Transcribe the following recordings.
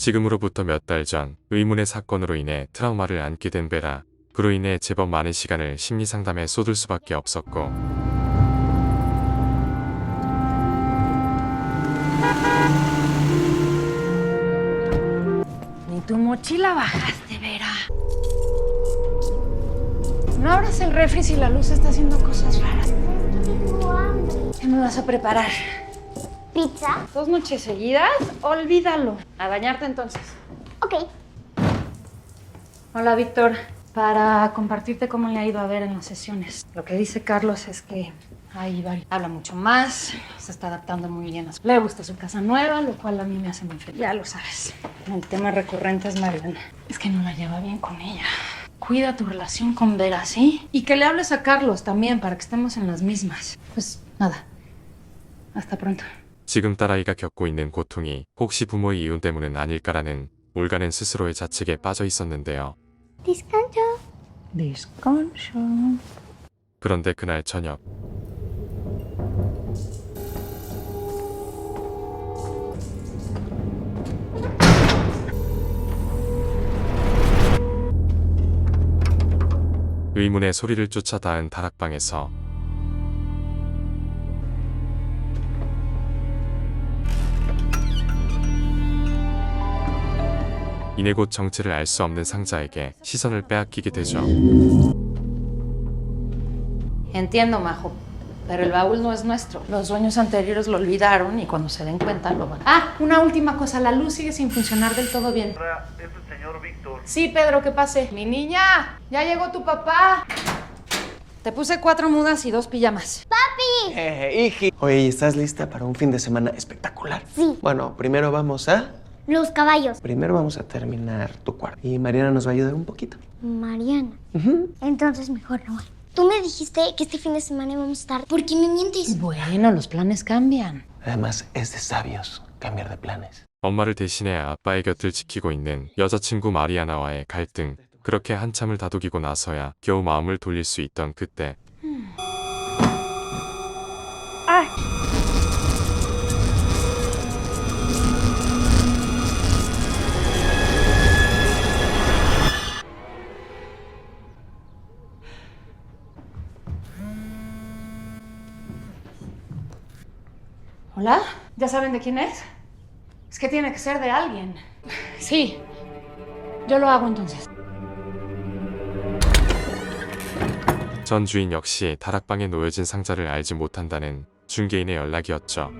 지금으로부터 몇 달 전 의문의 사건으로 인해 트라우마를 안게 된 베라. 그로 인해 제법 많은 시간을 심리 상담에 쏟을 수밖에 없었고 Ni tu mochila bajaste, Vera. No abras el refri si la luz está haciendo cosas raras. ¿Qué me vas a preparar? ¿Pizza? ¿Dos noches seguidas? Olvídalo. A bañarte entonces. Ok. Hola, Víctor. Para compartirte cómo le ha ido a ver en las sesiones. Lo que dice Carlos es que ahí va- habla mucho más, se está adaptando muy bien. a su- Le gusta su casa nueva, lo cual a mí me hace muy feliz. Ya lo sabes. El tema recurrente es Mariana. Es que no la lleva bien con ella. Cuida tu relación con Vera, ¿sí? Y que le hables a Carlos también para que estemos en las mismas. Pues nada. Hasta pronto. 지금 딸아이가 겪고 있는 고통이 혹시 부모의 이혼 때문은 아닐까라는 올가는 스스로의 자책에 빠져 있었는데요. Descanso. Descanso. 그런데 그날 저녁 의문의 소리를 쫓아 닿은 다락방에서 이내 곧 정체를 알 수 없는 상자에게 시선을 빼앗기게 되죠. Entiendo, Majo. Pero el baúl no es nuestro. Los dueños anteriores lo olvidaron y cuando se den cuenta lo van. Ah, una última cosa. La luz sigue sin funcionar del todo bien. Es el señor Víctor. Sí, Pedro, ¿qué pase? Mi niña, ya llegó tu papá. Te puse cuatro mudas y dos pijamas. Eh, hiji. Oye, ¿estás lista para un fin de semana espectacular? Sí. Bueno, primero vamos a... Los caballos. Primero vamos a terminar tu cuarto. Y Mariana nos va a ayudar un poquito. Mariana. Ujú. Entonces mejor no voy. Tú me dijiste que este fin de semana íbamos a estar. ¿Por qué me mientes? Bueno, los planes cambian. Además, es de sabios cambiar de planes. 엄마를 대신해 아빠의 곁을 지키고 있는 여자친구 마리아나와의 갈등. 그렇게 한참을 다독이고 나서야 겨우 마음을 돌릴 수 있던 그때 ¿Hola? ¿Ya saben de quién es? Es que tiene que ser de alguien. Sí. Yo lo hago entonces. 전 주인 역시 다락방에 놓여진 상자를 알지 못한다는 중개인의 연락이었죠.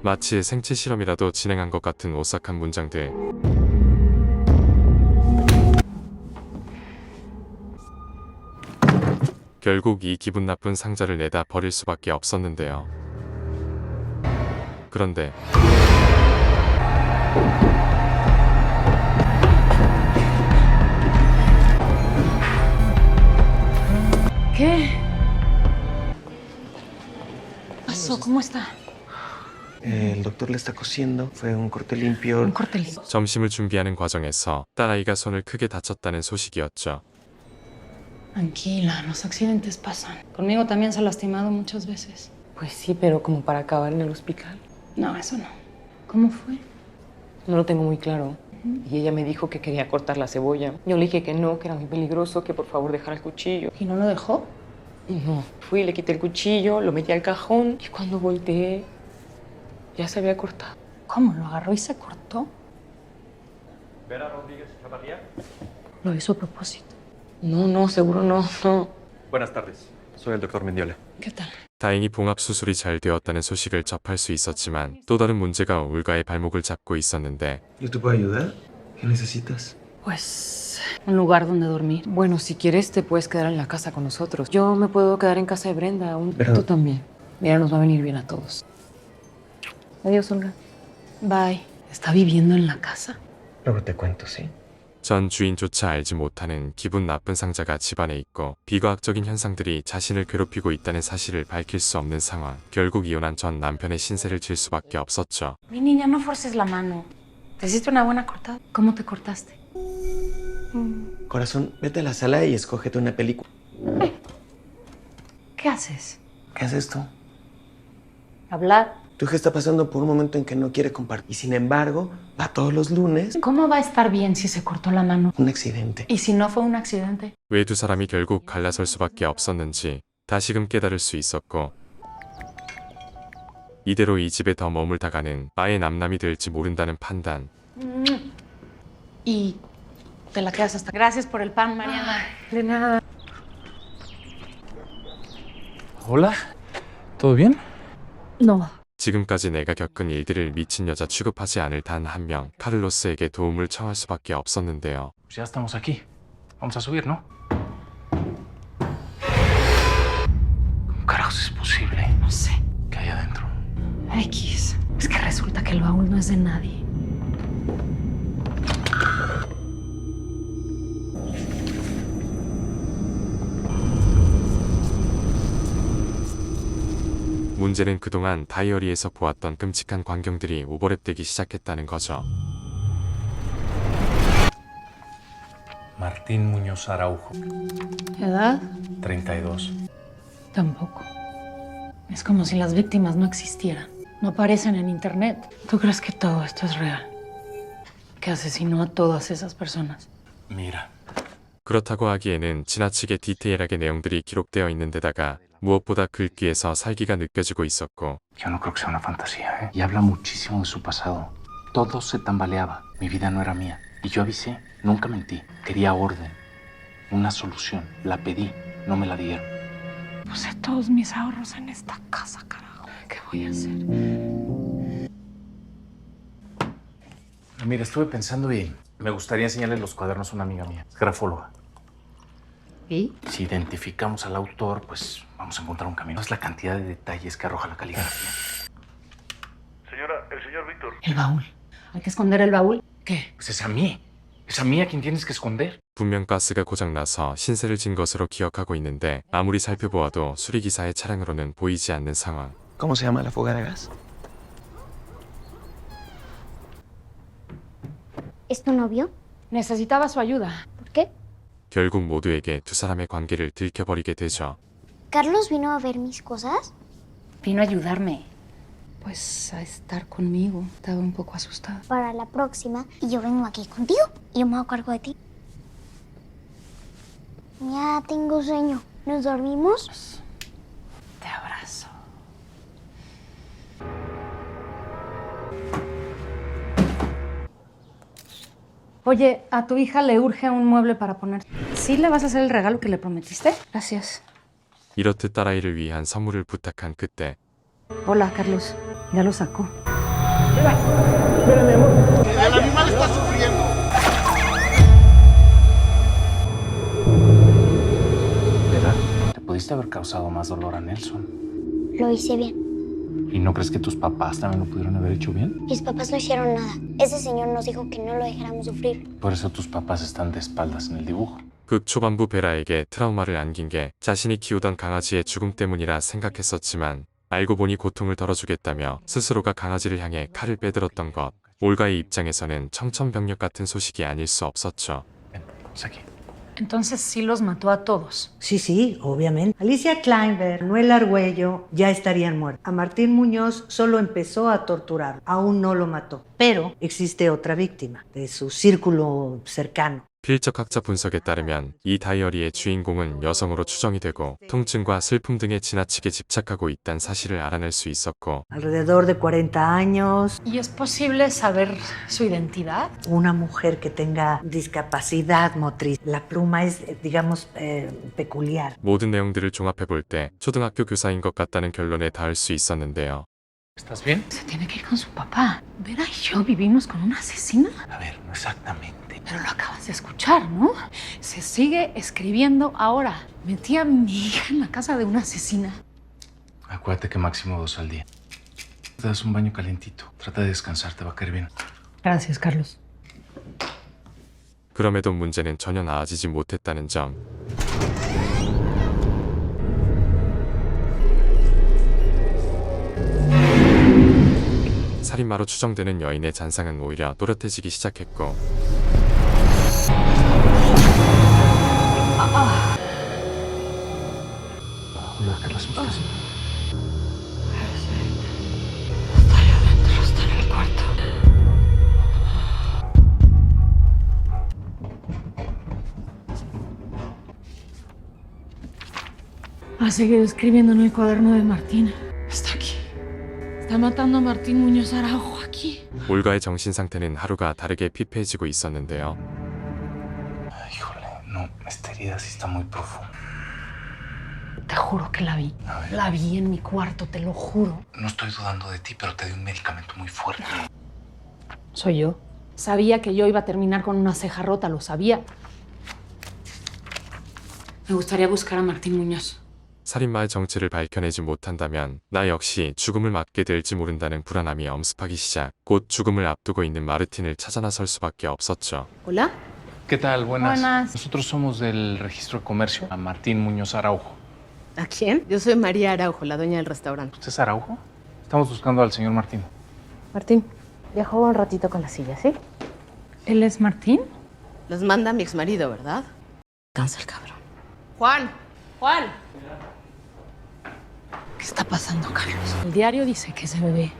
마치 생체 실험이라도 진행한 것 같은 오싹한 문장들. 결국 이 기분 나쁜 상자를 내다 버릴 수밖에 없었는데요. 그런데 ¿Qué? pasó? ¿Cómo está? Eh, el doctor le está cosiendo. Fue un corte limpio. Un corte lindo. 점심을 준비하는 과정에서 딸아이가 손을 크게 다쳤다는 소식이었죠. Tranquila, los accidentes pasan. Conmigo también se ha lastimado muchas veces. Pues sí, pero como para acabar en el hospital. No, eso no. ¿Cómo fue? No lo tengo muy claro. Y ella me dijo que quería cortar la cebolla. Yo le dije que no, que era muy peligroso, que por favor dejara el cuchillo. ¿Y no lo dejó? No. Fui, le quité el cuchillo, lo metí al cajón y cuando volteé ya se había cortado. ¿Cómo? ¿Lo agarró y se cortó? Vera Rodríguez Chavarría. Lo hizo a propósito. No, no, seguro no, no. Buenas tardes. Soy el doctor Mendiola. ¿Qué tal? 다행히 봉합 수술이 잘 되었다는 소식을 접할 수 있었지만 또 다른 문제가 울가의 발목을 잡고 있었는데 ¿Yo te puedo ayudar? ¿Qué necesitas? Pues un lugar donde dormir. Bueno, si quieres te puedes quedar en la casa con nosotros. Yo me puedo quedar en casa de Brenda. aún. Pero- Tú también. Mira, nos va a venir bien a todos. Adiós, Olga. Bye. ¿Está viviendo en la casa? Luego te cuento, ¿sí? 전 주인조차 알지 못하는 기분 나쁜 상자가 집안에 있고 비과학적인 현상들이 자신을 괴롭히고 있다는 사실을 밝힐 수 없는 상황. 결국 이혼한 전 남편의 신세를 질 수밖에 없었죠. Mi niña, no forces la mano. ¿Te hiciste una buena cortada? ¿Cómo te cortaste? Corazón, vete a la sala y escógete una película. ¿Qué haces? ¿Qué haces tú? Hablar. Tu hija está pasando por un momento en que no quiere compartir. Y sin embargo, va todos los lunes. ¿Cómo va a estar bien si se cortó la mano? Un accidente. ¿Y si no fue un accidente? 왜 두 사람이 결국 갈라설 수밖에 없었는지 다시금 깨달을 수 있었고 이대로 이 집에 더 머물다가는 아예 남남이 될지 모른다는 판단 Y te la quedas hasta. Gracias por el pan, Mariana. De nada. Hola, ¿todo bien? No. 지금까지 내가 겪은 일들을 미친 여자 취급하지 않을 단 한 명 카를로스에게 도움을 청할 수밖에 없었는데요. Ya estamos aquí. Vamos a subir, ¿no? ¿Cómo carajos es posible? No sé. ¿Qué hay adentro? X. Es que resulta que el baúl no es de nadie. 문제는 그동안 다이어리에서 보았던 끔찍한 광경들이 오버랩되기 시작했다는 거죠. Martín Muñoz Araujo, ¿Edad? 32. Tampoco. Es como si las víctimas no existieran. No aparecen en internet. ¿Tú crees que todo esto es real? Que asesinó a todas esas personas. Mira, 그렇다고 하기에는 지나치게 디테일하게 내용들이 기록되어 있는 데다가 무엇보다 글귀에서 살기가 느껴지고 있었고 yo no creo que sea una fantasía, ¿eh? Y habla muchísimo de su pasado. Todo se tambaleaba. Mi vida no era mía. Y yo avisé, nunca mentí. Quería orden. Una solución. La pedí, no me la dieron. Puse todos mis ahorros en esta casa, carajo. ¿Qué voy a hacer? Mira, estuve pensando y me gustaría enseñarle los cuadernos a una amiga mía. Es grafóloga. ¿Y? Si identificamos al autor, pues vamos a encontrar un camino. Es la cantidad de detalles que arroja la caligrafía. Señora, el señor Víctor. El baúl. ¿Hay que esconder el baúl? ¿Qué? Pues es a mí. Es a mí a quien tienes que esconder. 분명 가스가 고장나서 신세를 진 것으로 기억하고 있는데 아무리 살펴보아도 수리기사의 차량으로는 보이지 않는 상황. ¿Cómo se llama la fuga de gas? ¿Es tu novio? Necesitaba su ayuda. ¿Por qué? 결국 모두에게 두 사람의 관계를 들켜버리게 되죠. ¿Carlos vino a ver mis cosas? Vino a ayudarme. Pues a estar conmigo. Estaba un poco asustada. Para la próxima. Y yo vengo aquí contigo. Y yo me hago cargo de ti. Ya tengo sueño. ¿Nos dormimos? Te abrazo. Oye, a tu hija le urge un mueble para poner. ¿Sí le vas a hacer el regalo que le prometiste? Gracias. 이렇듯 딸아이를 위한 선물을 부탁한 그때 Hola, Carlos. Ya lo sacó. ¿Verdad? Te pudiste haber causado más dolor a Nelson. Lo hice bien. ¿Y no crees que tus papás también lo pudieron haber hecho bien? Mis papás no hicieron nada. Ese señor nos dijo que no lo dejáramos sufrir. Por eso tus papás están de espaldas en el dibujo. 극 초반부 베라에게 트라우마를 안긴 게 자신이 키우던 강아지의 죽음 때문이라 생각했었지만 알고 보니 고통을 덜어주겠다며 스스로가 강아지를 향해 칼을 빼들었던 것. 올가의 입장에서는 청천벽력 같은 소식이 아닐 수 없었죠. Entonces sí los mató a todos. Sí, sí, obviamente. Alicia Kleinberg, Manuel Argüello ya estarían muertos. A Martín Muñoz solo empezó a torturar, aún no lo mató. Pero existe otra víctima de su círculo cercano. 필적학자 분석에 따르면 이 다이어리의 주인공은 여성으로 추정이 되고 통증과 슬픔 등에 지나치게 집착하고 있다는 사실을 알아낼 수 있었고 Alrededor de 40 años, ¿Y es posible saber su identidad? una mujer que tenga discapacidad motriz. La pluma es, eh, digamos, eh, peculiar. 모든 내용들을 종합해 볼 때 초등학교 교사인 것 같다는 결론에 닿을 수 있었는데요. ¿Estás bien? Se tiene que ir con su papá. Vera y yo vivimos con una asesina. A ver, no exactamente. Pero lo acabas de escuchar, ¿no? Se sigue escribiendo ahora. Metí a mi hija en la casa de una asesina. Acuérdate que máximo dos al día. Te das un baño calentito. Trata de descansar, te va a caer bien. Gracias, Carlos. 그럼에도 문제는 전혀 나아지지 못했다는 점. 살인마로 추정되는 여인의 잔상은 오히려 또렷해지기 시작했고 Ha seguido escribiendo en el cuaderno de Martín. Está aquí. Está matando a Martín Muñoz Araujo aquí. 올가의 정신 상태는 하루가 다르게 피폐해지고 있었는데요. Híjole, no, esta herida sí está muy profunda. Te juro que la vi. A ver. La vi en mi cuarto, te lo juro. No estoy dudando de ti, pero te di un medicamento muy fuerte. Soy yo. Sabía que yo iba a terminar con una ceja rota, lo sabía. Me gustaría buscar a Martín Muñoz. 살인마의 정체를 밝혀내지 못한다면 나 역시 죽음을 맞게 될지 모른다는 불안함이 엄습하기 시작. 곧 죽음을 앞두고 있는 마르틴을 찾아 나설 수밖에 없었죠. ¿Hola? ¿Qué tal? Buenas. Buenas. Nosotros somos del Registro de Comercio, a Martín Muñoz Araujo. ¿A quién? Yo soy María Araujo, la dueña del restaurante. ¿Usted es Araujo? Estamos buscando al señor Martín. Martín, viajó un ratito con la silla, ¿sí? ¿Él es Martín? Los manda mi exmarido, ¿verdad? Cansa el cabrón. Juan, Juan. ¿Qué está pasando, Carlos? El diario dice que ese bebé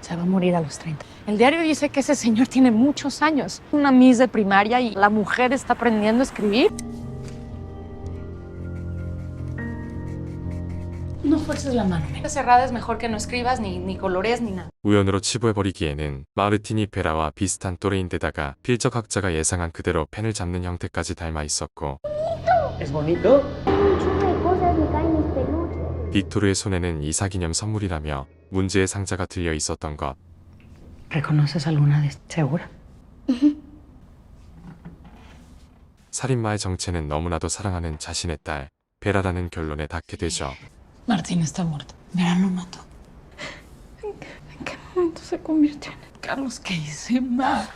se va a morir a los 30. El diario dice que ese señor tiene muchos años. Una miss de primaria y la mujer está aprendiendo a escribir. No fuerces la mano. Mente cerrada es mejor que no escribas ni, ni colores ni nada. 우연으로 치부해버리기에는 마르틴이 베라와 비슷한 또래인데다가 필적학자가 예상한 그대로 펜을 잡는 형태까지 닮아 있었고 ¿Es bonito? 빅토르의 손에는 이사 기념 선물이라며 문제의 상자가 들려 있었던 것. ¿Reconoces alguna de segura? 살인마의 정체는 너무나도 사랑하는 자신의 딸 베라라는 결론에 닿게 되죠. Martín está muerto. Verán lo mató. ¿En qué, en qué momento se convirtió en Carlos? ¿Qué hice mal?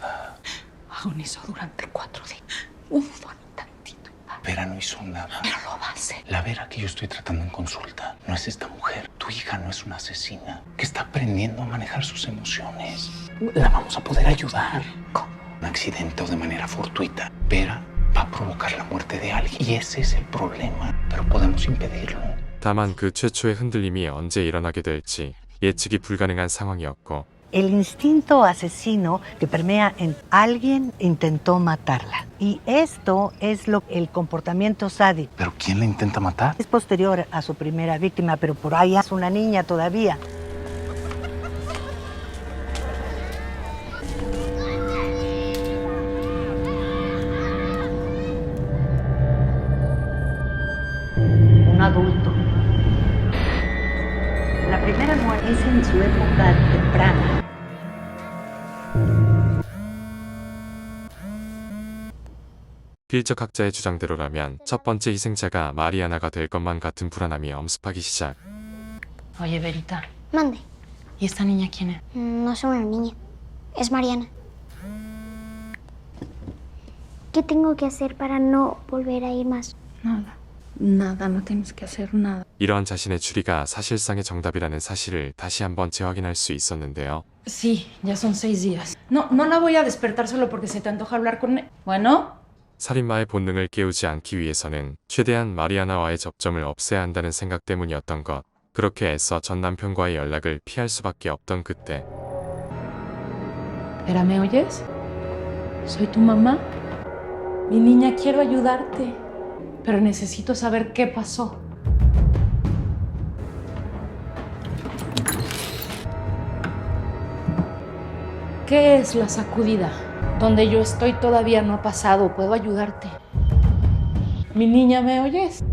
Agonizó durante cuatro días. Un tantito. Vera no hizo nada. Pero lo va a hacer. La Vera que yo estoy tratando en consulta no es esta mujer. Tu hija no es una asesina que está aprendiendo a manejar sus emociones. La vamos a poder ayudar. ¿Cómo? Un accidente o de manera fortuita. Vera va a provocar la muerte de alguien. Y ese es el problema. Pero podemos impedirlo. 다만 그 최초의 흔들림이 언제 일어나게 될지 예측이 불가능한 상황이었고 el instinto asesino que permea en alguien intentó matarla. Y esto es lo el comportamiento sádico. ¿Pero quién la intenta matar? Es posterior a su primera víctima, pero por ahí es una niña todavía. 필적 학자의 주장대로라면 첫 번째 희생자가 마리아나가 될 것만 같은 불안함이 엄습하기 시작. Oye, Verita, Mande. ¿y esta niña quién es? Mm, No es una niña. Es Mariana. ¿Qué tengo que hacer para no volver a ir más? Nada. Nada, no tienes que hacer nada. 이러한 자신의 추리가 사실상의 정답이라는 사실을 다시 한번 재확인할 수 있었는데요. Sí, ya son seis días. No, no la voy a despertar solo porque se te antoja hablar con él. Bueno, 살인마의 본능을 깨우지 않기 위해서는 최대한 마리아나와의 접점을 없애야 한다는 생각 때문이었던 것. 그렇게 애써 전 남편과의 연락을 피할 수밖에 없던 그때 Vera, ¿me oyes? Soy tu mamá. Mi niña, quiero ayudarte, pero necesito saber qué pasó. ¿Qué es la sacudida? Donde yo estoy todavía no ha pasado. Puedo ayudarte. Mi niña, ¿me oyes?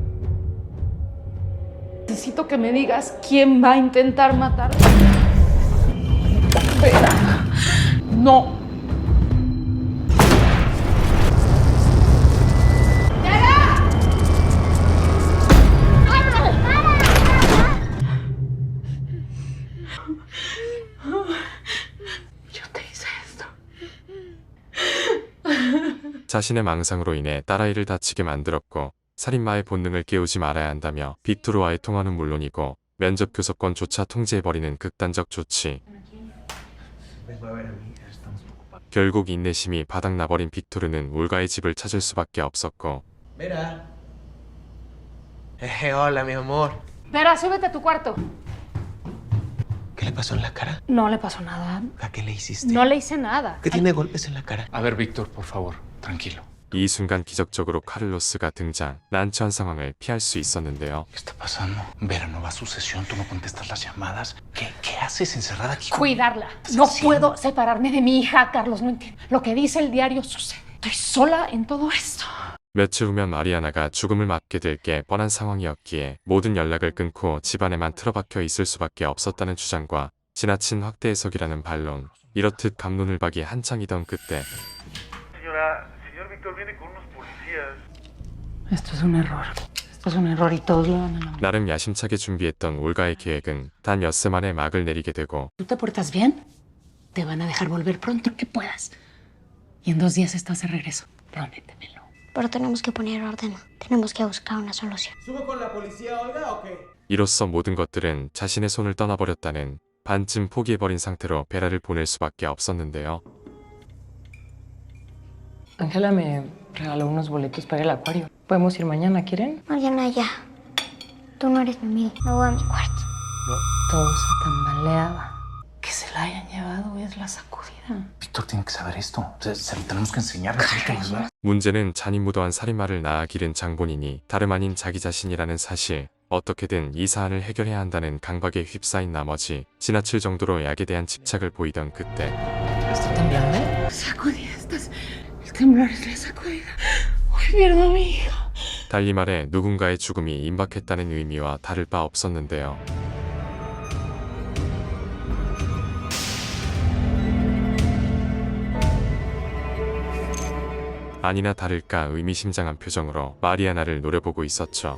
Necesito que me digas quién va a intentar matarme. No. 자신의 망상으로 인해 딸아이를 다치게 만들었고 살인마의 본능을 깨우지 말아야 한다며 빅토르와의 통화는 물론이고 면접 교섭권조차 통제해버리는 극단적 조치. 결국 인내심이 바닥나버린 빅토르는 울가의 집을 찾을 수밖에 없었고 Vera. Eh, hola, mi amor. Vera, súbete a tu cuarto. ¿Qué le pasó en la cara? No le pasó nada. ¿A qué le hiciste? No le hice nada. ¿Qué tiene golpes en la cara? A ver, Víctor, por favor, tranquilo. 이 순간 기적적으로 카를로스가 등장, 난처한 상황을 피할 수 있었는데요. ¿Qué está pasando? Vera no va a su sesión, tú no contestas las llamadas. ¿Qué, qué haces encerrada aquí? con- Cuidarla. No haciendo? puedo separarme de mi hija, Carlos. No entiendo. Lo que dice el diario sucede. Estoy sola en todo esto. 며칠 후면 마리아나가 죽음을 맞게 될 게 뻔한 상황이었기에 모든 연락을 끊고 집안에만 틀어박혀 있을 수밖에 없었다는 주장과 지나친 확대 해석이라는 반론, 이렇듯 감론을 박이 한창이던 그때 Señor Víctor viene con unos policías. Esto es un error. Esto es un error y todos lo van a lamentar. 나름 야심차게 준비했던 올가의 계획은 단 엿새 만에 막을 내리게 되고 ¿Tú te portas bien? Te van a dejar volver pronto que puedas. Y en dos días estás de regreso. Prométemelo. Pero tenemos que poner orden. Tenemos que buscar una solución. 이로써 모든 것들은 자신의 손을 떠나버렸다는 반쯤 포기해버린 상태로 베라를 보낼 수밖에 없었는데요. Ángela me regaló unos boletos para el acuario. Podemos ir mañana, ¿quieren? Mariana, ya. Tú no eres mi amiga. Me voy a mi cuarto. Todo se tambaleaba. Que se la hayan llevado es la sacudida. Víctor tiene que saber esto. Se, se lo tenemos que enseñar. 문제는 잔인무도한 살인마를 낳아 기른 장본인이 다름 아닌 자기 자신이라는 사실. 어떻게든 이 사안을 해결해야 한다는 강박에 휩싸인 나머지 지나칠 정도로 약에 대한 집착을 보이던 그때 ¿Está temblando? Sacudida, estás. El temblor es la sacudida. Hoy pierdo a mi hija. 달리 말해 누군가의 죽음이 임박했다는 의미와 다를 바 없었는데요. 아니나 다를까 의미심장한 표정으로 마리아나를 노려보고 있었죠.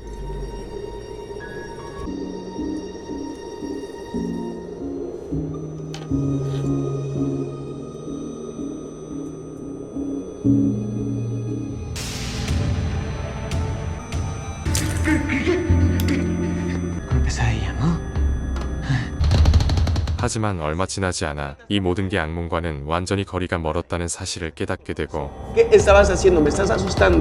하지만 얼마 지나지 않아 이 모든 게 악몽과는 완전히 거리가 멀었다는 사실을 깨닫게 되고 ¿Qué estabas haciendo? Me estás asustando.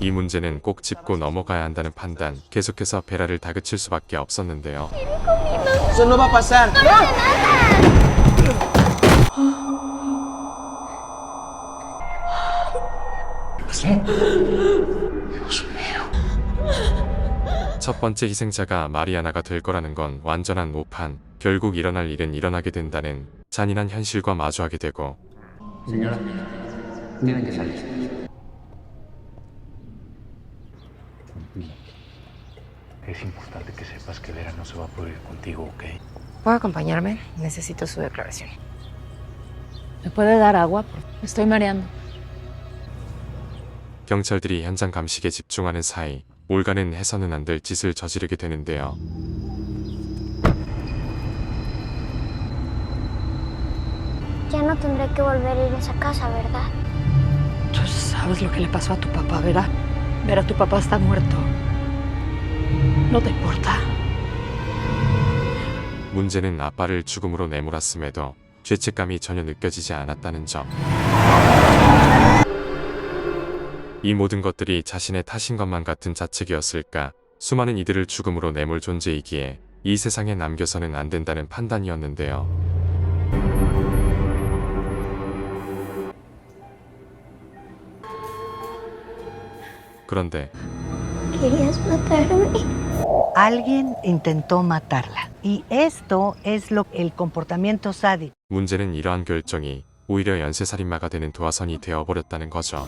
이 문제는 꼭 짚고 넘어가야 한다는 판단, 계속해서 베라를 다그칠 수밖에 없었는데요. 첫 번째 희생자가 마리아나가 될 거라는 건 완전한 오판, 결국 일어날 일은 일어나게 된다는 잔인한 현실과 마주하게 되고 Señora, tienen que salir. Es importante que sepas que Vera no se va a poder ir contigo, ¿ok? ¿Puede acompañarme? Necesito su declaración. ¿Me puede dar agua? Me estoy mareando. 경찰들이 현장 감식에 집중하는 사이 올가는 해서는 안 될 짓을 저지르게 되는데요. Ya no tendré que volver a ir a esa casa, ¿verdad? Tú sabes lo que le pasó a tu papá, Vera. Vera, tu papá está muerto. ¿No te importa? 문제는 아빠를 죽음으로 내몰았음에도 죄책감이 전혀 느껴지지 않았다는 점. 이 모든 것들이 자신의 탓인 것만 같은 자책이었을까? 수많은 이들을 죽음으로 내몰 존재이기에 이 세상에 남겨서는 안 된다는 판단이었는데요. 그런데 ¿Querías matarme? Alguien intentó matarla. Y esto es lo el comportamiento sádico. 문제는 이러한 결정이 오히려 연쇄살인마가 되는 도화선이 되어버렸다는 거죠.